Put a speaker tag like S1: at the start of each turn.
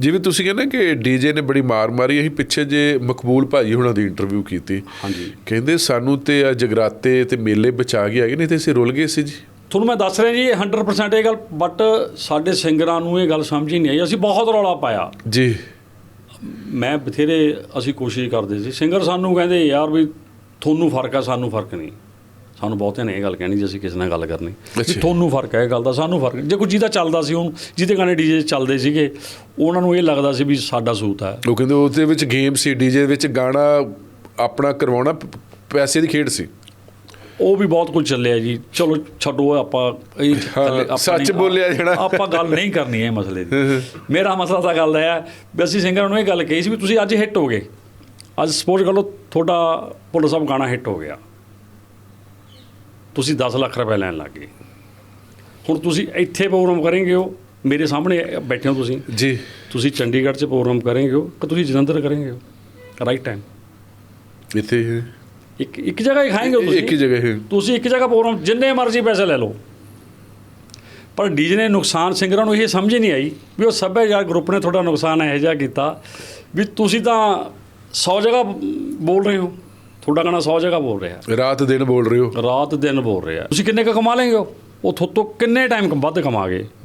S1: ਜਿਵੇਂ ਤੁਸੀਂ ਕਹਿੰਦੇ ਕਿ ਡੀਜੇ ਨੇ ਬੜੀ ਮਾਰ ਮਾਰੀ ਅਸੀਂ ਪਿੱਛੇ ਜੇ ਮਕਬੂਲ ਭਾਜੀ ਹੁਣਾਂ ਦੀ ਇੰਟਰਵਿਊ ਕੀਤੀ।
S2: ਹਾਂਜੀ।
S1: ਕਹਿੰਦੇ ਸਾਨੂੰ ਤੇ ਆ ਜਗਰਾਤੇ ਤੇ ਮੇਲੇ ਬਚਾ ਗਏ ਨਹੀਂ ਤੇ ਅਸੀਂ ਰੁੱਲ ਗਏ ਸੀ ਜੀ।
S2: ਤੁਹਾਨੂੰ ਮੈਂ ਦੱਸ ਰਿਹਾ ਜੀ ਇਹ 100% ਇਹ ਗੱਲ ਬਟ ਸਾਡੇ ਸਿੰਗਰਾਂ ਨੂੰ ਇਹ ਗੱਲ ਸਮਝ ਹੀ ਨਹੀਂ ਆਈ। ਅਸੀਂ ਬਹੁਤ ਰੌਲਾ ਪਾਇਆ।
S1: ਜੀ।
S2: ਮੈਂ ਬਥੇਰੇ ਅਸੀਂ ਕੋਸ਼ਿਸ਼ ਕਰਦੇ ਸੀ। ਸਿੰਗਰ ਸਾਨੂੰ ਕਹਿੰਦੇ ਯਾਰ ਵੀ ਤੁਹਾਨੂੰ ਫ਼ਰਕ ਆ ਸਾਨੂੰ ਫ਼ਰਕ ਨਹੀਂ। ਸਾਨੂੰ ਬਹੁਤਿਆਂ ਨੇ ਇਹ ਗੱਲ ਕਹਿਣੀ ਜੇ ਅਸੀਂ ਕਿਸੇ ਨਾਲ ਗੱਲ ਕਰਨੀ। ਵੀ। ਤੁਹਾਨੂੰ ਫ਼ਰਕ ਹੈ ਇਹ ਗੱਲ ਦਾ ਸਾਨੂੰ ਫ਼ਰਕ ਜੇ ਕੋਈ ਜਿਹਦਾ ਚੱਲਦਾ ਸੀ ਹੁਣ ਜਿਹਦੇ ਗਾਣੇ ਡੀਜੇ ਚੱਲਦੇ ਸੀਗੇ ਉਹਨਾਂ ਨੂੰ ਇਹ ਲੱਗਦਾ ਸੀ ਵੀ ਸਾਡਾ ਸੂਤ ਹੈ।
S1: ਉਹ ਕਹਿੰਦੇ ਉਹਦੇ ਵਿੱਚ ਗੇਮ ਸੀ ਡੀਜੇ ਵਿੱਚ ਗਾਣਾ ਆਪਣਾ ਕਰਵਾਉਣਾ ਪੈਸੇ ਦੀ ਖੇਡ ਸੀ।
S2: ਉਹ ਵੀ ਬਹੁਤ ਕੁਝ ਚੱਲਿਆ ਜੀ। ਚਲੋ ਛੱਡੋ ਆਪਾਂ ਇਹ
S1: ਸੱਚ ਬੋਲਿਆ ਜਿਹੜਾ।
S2: ਆਪਾਂ ਗੱਲ ਨਹੀਂ ਕਰਨੀ ਇਹ ਮਸਲੇ ਦੀ। ਮੇਰਾ ਮਸਲਾ ਤਾਂ ਗੱਲ ਹੈ ਵੀ ਅਸੀਂ ਸਿੰਗਰਾਂ ਨੂੰ ਇਹ ਗੱਲ ਕਹੀ ਸੀ ਵੀ ਤੁਸੀਂ ਅੱਜ ਹਿੱਟ ਹੋ ਗਏ। ਅੱਜ ਸਪੋਜ਼ ਕਰ ਤੁਹਾਡਾ ਭੁੱਲਰ ਸਾਹਿਬ ਗਾਣਾ ਹਿੱਟ ਹੋ ਗਿਆ। ਤੁਸੀਂ 10 ਲੱਖ ਰੁਪਏ ਲੈਣ ਲੱਗ ਗਏ। ਹੁਣ ਤੁਸੀਂ ਇੱਥੇ ਪ੍ਰੋਗਰਾਮ ਕਰਨਗੇ ਹੋ ਮੇਰੇ ਸਾਹਮਣੇ ਬੈਠੇ ਹੋ ਤੁਸੀਂ।
S1: ਜੀ।
S2: ਤੁਸੀਂ ਚੰਡੀਗੜ੍ਹ 'ਚ ਪ੍ਰੋਗਰਾਮ ਕਰਨਗੇ ਹੋ ਕਿ ਤੁਸੀਂ ਜਲੰਧਰ ਕਰਨਗੇ ਹੋ ਰਾਈਟ ਟਾਈਮ
S1: ਇੱਥੇ
S2: ਇੱਕ ਇੱਕ ਜਗ੍ਹਾ ਹੀ ਖਾਏਂਗੇ ਤੁਸੀਂ
S1: ਇੱਕ ਹੀ ਜਗ੍ਹਾ ਹੈ।
S2: ਤੁਸੀਂ ਇੱਕ ਜਗ੍ਹਾ ਪ੍ਰੋਗਰਾਮ ਜਿੰਨੇ ਮਰਜ਼ੀ ਪੈਸੇ ਲੈ ਲਓ। ਪਰ ਡੀਜੇ ਨੇ ਨੁਕਸਾਨ ਸਿੰਗਰਾਂ ਨੂੰ ਇਹ ਸਮਝ ਨਹੀਂ ਆਈ ਵੀ ਉਹ ਸੱਭਿਆਚਾਰ ਗਰੁੱਪ ਨੇ ਤੁਹਾਡਾ ਨੁਕਸਾਨ ਇਹੋ ਜਿਹਾ ਕੀਤਾ ਵੀ ਤੁਸੀਂ ਤਾਂ 100 ਜਗ੍ਹਾ ਬੋਲ ਰਹੇ ਹੋ। ਤੁਹਾਡਾ ਗਾਣਾ 100 ਜਗ੍ਹਾ ਬੋਲ ਰਿਹਾ।
S1: ਰਾਤ ਦਿਨ ਬੋਲ ਰਹੇ ਹੋ।
S2: ਰਾਤ ਦਿਨ ਬੋਲ ਰਿਹਾ। ਤੁਸੀਂ ਕਿੰਨੇ ਕੁ ਕਮਾ ਲੇਗੇ ਉਹ? ਥੋਤੋਂ ਕਿੰਨੇ ਟਾਈਮ ਵੱਧ ਕਮਾਗੇ?